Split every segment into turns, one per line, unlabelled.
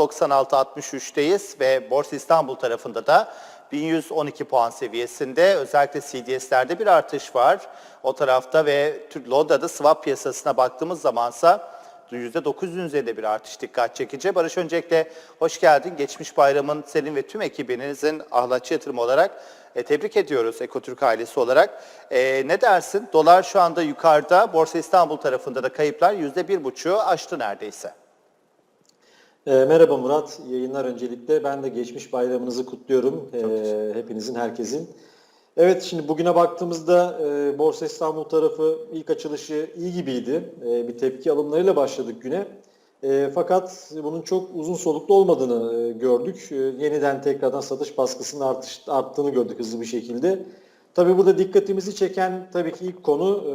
96-63'teyiz ve Borsa İstanbul tarafında da 1112 puan seviyesinde özellikle CDS'lerde bir artış var. O tarafta ve Türk Londra'da swap piyasasına baktığımız zamansa %900'ün üzerinde bir artış dikkat çekici. Barış öncelikle hoş geldin. Geçmiş bayramın senin ve tüm ekibinizin ahlatçı yatırım olarak e, tebrik ediyoruz Ekotürk ailesi olarak. E, ne dersin? Dolar şu anda yukarıda. Borsa İstanbul tarafında da kayıplar %1,5'u aştı neredeyse.
E, merhaba Murat, yayınlar öncelikle. Ben de geçmiş bayramınızı kutluyorum. E, hepinizin, herkesin. Evet, şimdi bugüne baktığımızda e, Borsa İstanbul tarafı ilk açılışı iyi gibiydi. E, bir tepki alımlarıyla başladık güne. E, fakat bunun çok uzun soluklu olmadığını e, gördük. E, yeniden tekrardan satış baskısının artış, arttığını gördük hızlı bir şekilde. Tabii burada dikkatimizi çeken tabii ki ilk konu e,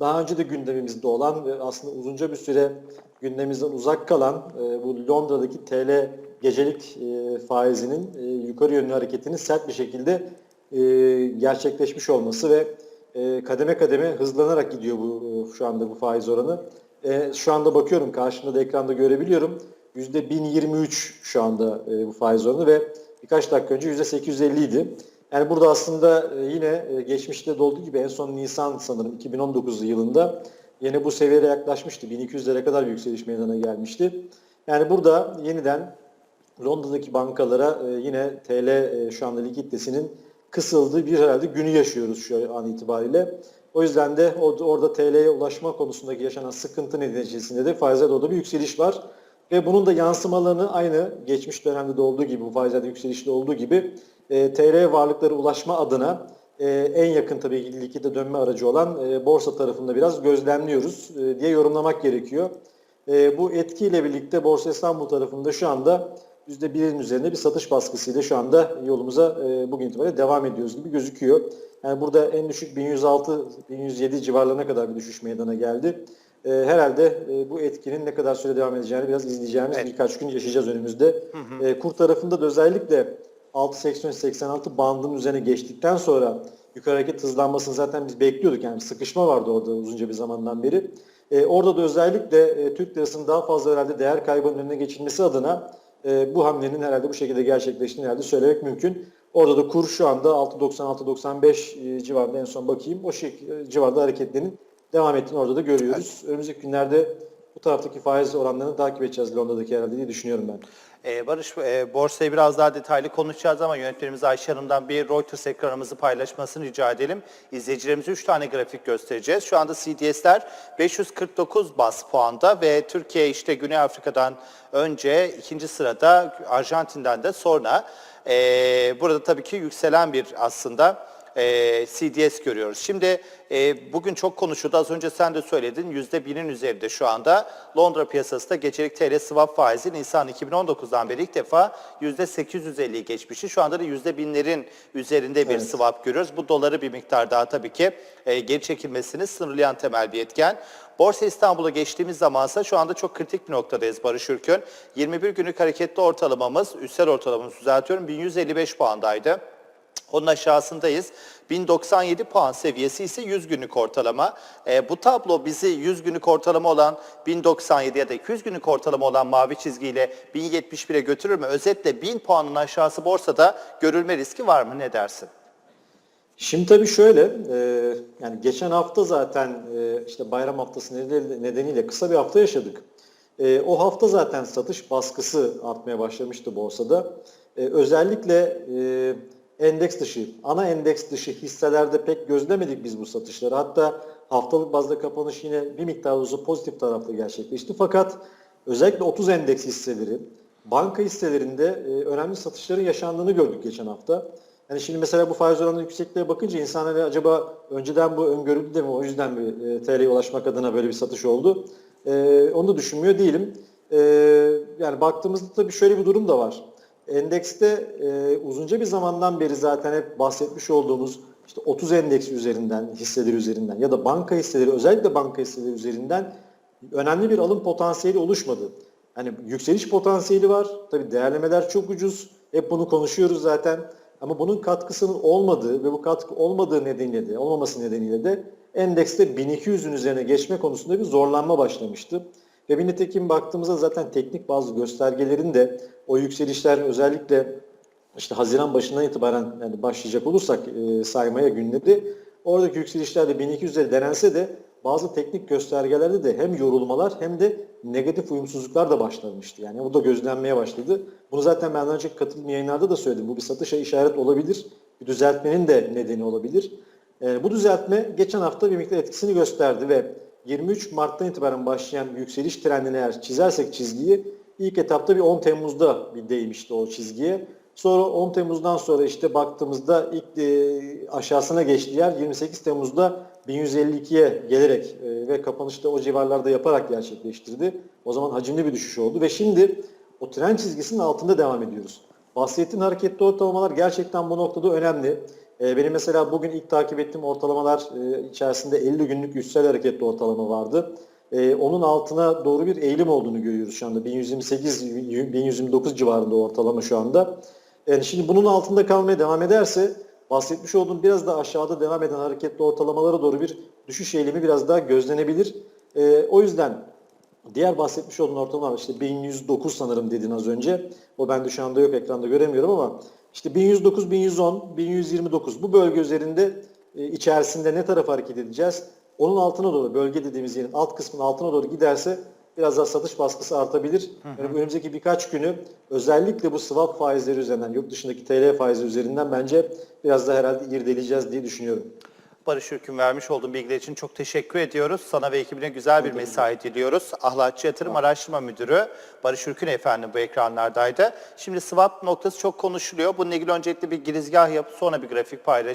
daha önce de gündemimizde olan ve aslında uzunca bir süre gündemimizden uzak kalan e, bu Londra'daki TL gecelik e, faizinin e, yukarı yönlü hareketinin sert bir şekilde e, gerçekleşmiş olması ve e, kademe kademe hızlanarak gidiyor bu e, şu anda bu faiz oranı. E, şu anda bakıyorum karşımda da ekranda görebiliyorum. %1023 şu anda e, bu faiz oranı ve birkaç dakika önce %850 idi. Yani burada aslında e, yine e, geçmişte de olduğu gibi en son Nisan sanırım 2019 yılında yine bu seviyeye yaklaşmıştı. 1200'lere kadar yükseliş meydana gelmişti. Yani burada yeniden Londra'daki bankalara e, yine TL şu anda likiditesinin kısıldığı bir herhalde günü yaşıyoruz şu an itibariyle. O yüzden de orada TL'ye ulaşma konusundaki yaşanan sıkıntı neticesinde de faizlerde orada bir yükseliş var. Ve bunun da yansımalarını aynı geçmiş dönemde de olduğu gibi, bu faizlerde yükselişte olduğu gibi e, TL varlıklara ulaşma adına e, en yakın tabii likide dönme aracı olan e, borsa tarafında biraz gözlemliyoruz e, diye yorumlamak gerekiyor. E, bu etkiyle birlikte Borsa İstanbul tarafında şu anda %1'in üzerinde bir satış baskısıyla şu anda yolumuza e, bugün itibariyle devam ediyoruz gibi gözüküyor. Yani burada en düşük 1106-1107 civarlarına kadar bir düşüş meydana geldi. E, herhalde e, bu etkinin ne kadar süre devam edeceğini biraz izleyeceğimiz
Evet.
birkaç gün yaşayacağız önümüzde. E, kur tarafında da özellikle 6.80-86 bandının üzerine geçtikten sonra yukarı hareket hızlanmasını zaten biz bekliyorduk. Yani sıkışma vardı orada uzunca bir zamandan beri. E, orada da özellikle e, Türk lirasının daha fazla herhalde değer kaybının önüne geçilmesi adına e, bu hamlenin herhalde bu şekilde gerçekleştiğini herhalde söylemek mümkün. Orada da kur şu anda 6.96-95 e, civarında en son bakayım. O şey, e, civarda hareketlerin devam ettiğini orada da görüyoruz. Önümüzdeki günlerde bu taraftaki faiz oranlarını takip edeceğiz Londra'daki herhalde diye düşünüyorum ben.
Ee, Barış, e, borsayı biraz daha detaylı konuşacağız ama yönetmenimiz Ayşe Hanım'dan bir Reuters ekranımızı paylaşmasını rica edelim. İzleyicilerimize 3 tane grafik göstereceğiz. Şu anda CDS'ler 549 bas puanda ve Türkiye işte Güney Afrika'dan önce ikinci sırada Arjantin'den de sonra. Ee, burada tabii ki yükselen bir aslında e, CDS görüyoruz. Şimdi e, bugün çok konuşuldu. Az önce sen de söyledin. %1'in üzerinde şu anda Londra piyasasında gecelik TL swap faizi Nisan 2019'dan beri ilk defa %850'yi geçmişti. Şu anda da %1000'lerin üzerinde bir
Evet.
swap görüyoruz. Bu doları bir miktar daha tabii ki e, geri çekilmesini sınırlayan temel bir etken. Borsa İstanbul'a geçtiğimiz zamansa şu anda çok kritik bir noktadayız Barış Ürkün. 21 günlük hareketli ortalamamız, üstel ortalamamızı düzeltiyorum 1155 puandaydı. Onun aşağısındayız. 1097 puan seviyesi ise 100 günlük ortalama. E, bu tablo bizi 100 günlük ortalama olan 1097 ya da 200 günlük ortalama olan mavi çizgiyle 1071'e götürür mü? Özetle 1000 puanın aşağısı borsada görülme riski var mı? Ne dersin?
Şimdi tabii şöyle, e, yani geçen hafta zaten e, işte bayram haftası nedeniyle- kısa bir hafta yaşadık. E, o hafta zaten satış baskısı artmaya başlamıştı borsada. E, özellikle e, endeks dışı, ana endeks dışı hisselerde pek gözlemedik biz bu satışları. Hatta haftalık bazda kapanış yine bir miktar olsa pozitif taraflı gerçekleşti. Fakat özellikle 30 endeks hisseleri, banka hisselerinde e, önemli satışların yaşandığını gördük geçen hafta. Yani şimdi mesela bu faiz oranı yüksekliğe bakınca insanlar acaba önceden bu öngörüldü de mi o yüzden mi e, TL'ye ulaşmak adına böyle bir satış oldu? E, onu da düşünmüyor değilim. E, yani baktığımızda tabii şöyle bir durum da var. Endekste e, uzunca bir zamandan beri zaten hep bahsetmiş olduğumuz işte 30 endeksi üzerinden, hisseleri üzerinden ya da banka hisseleri özellikle banka hisseleri üzerinden önemli bir alım potansiyeli oluşmadı. Hani yükseliş potansiyeli var. Tabii değerlemeler çok ucuz. Hep bunu konuşuyoruz zaten. Ama bunun katkısının olmadığı ve bu katkı olmadığı nedeniyle de, olmaması nedeniyle de endekste 1200'ün üzerine geçme konusunda bir zorlanma başlamıştı. Ve nitekim baktığımızda zaten teknik bazı göstergelerin de o yükselişler özellikle işte Haziran başından itibaren yani başlayacak olursak e, saymaya günleri oradaki yükselişlerde 1200'leri denense de bazı teknik göstergelerde de hem yorulmalar hem de negatif uyumsuzluklar da başlamıştı. Yani bu da gözlenmeye başladı. Bunu zaten ben önceki katıldığım yayınlarda da söyledim. Bu bir satışa işaret olabilir. Bir düzeltmenin de nedeni olabilir. E, bu düzeltme geçen hafta bir miktar etkisini gösterdi ve 23 Mart'tan itibaren başlayan yükseliş trendini eğer çizersek çizgiyi ilk etapta bir 10 Temmuz'da bir değmişti o çizgiye. Sonra 10 Temmuz'dan sonra işte baktığımızda ilk e, aşağısına geçtiği yer 28 Temmuz'da 1152'ye gelerek e, ve kapanışta o civarlarda yaparak gerçekleştirdi. O zaman hacimli bir düşüş oldu ve şimdi o tren çizgisinin altında devam ediyoruz. Bahsettiğim hareketli ortalamalar gerçekten bu noktada önemli. E, benim mesela bugün ilk takip ettiğim ortalamalar e, içerisinde 50 günlük üstsel hareketli ortalama vardı. E, onun altına doğru bir eğilim olduğunu görüyoruz şu anda. 1128-1129 civarında ortalama şu anda. Yani şimdi bunun altında kalmaya devam ederse bahsetmiş olduğum biraz da aşağıda devam eden hareketli ortalamalara doğru bir düşüş eğilimi biraz daha gözlenebilir. E, o yüzden diğer bahsetmiş olduğum ortalama işte 1109 sanırım dedin az önce. O bende şu anda yok ekranda göremiyorum ama işte 1109, 1110, 1129 bu bölge üzerinde e, içerisinde ne tarafa hareket edeceğiz? Onun altına doğru bölge dediğimiz yerin alt kısmının altına doğru giderse biraz daha satış baskısı artabilir. Yani önümüzdeki birkaç günü özellikle bu swap faizleri üzerinden, yurt dışındaki TL faizi üzerinden bence biraz daha herhalde irdeleyeceğiz diye düşünüyorum.
Barış Ürkün vermiş olduğun bilgiler için çok teşekkür ediyoruz. Sana ve ekibine güzel bir mesai diliyoruz. Ahlatçı Yatırım Araştırma Müdürü Barış Ürkün efendim bu ekranlardaydı. Şimdi swap noktası çok konuşuluyor. Bununla ilgili öncelikle bir girizgah yapıp sonra bir grafik paylaşacağız.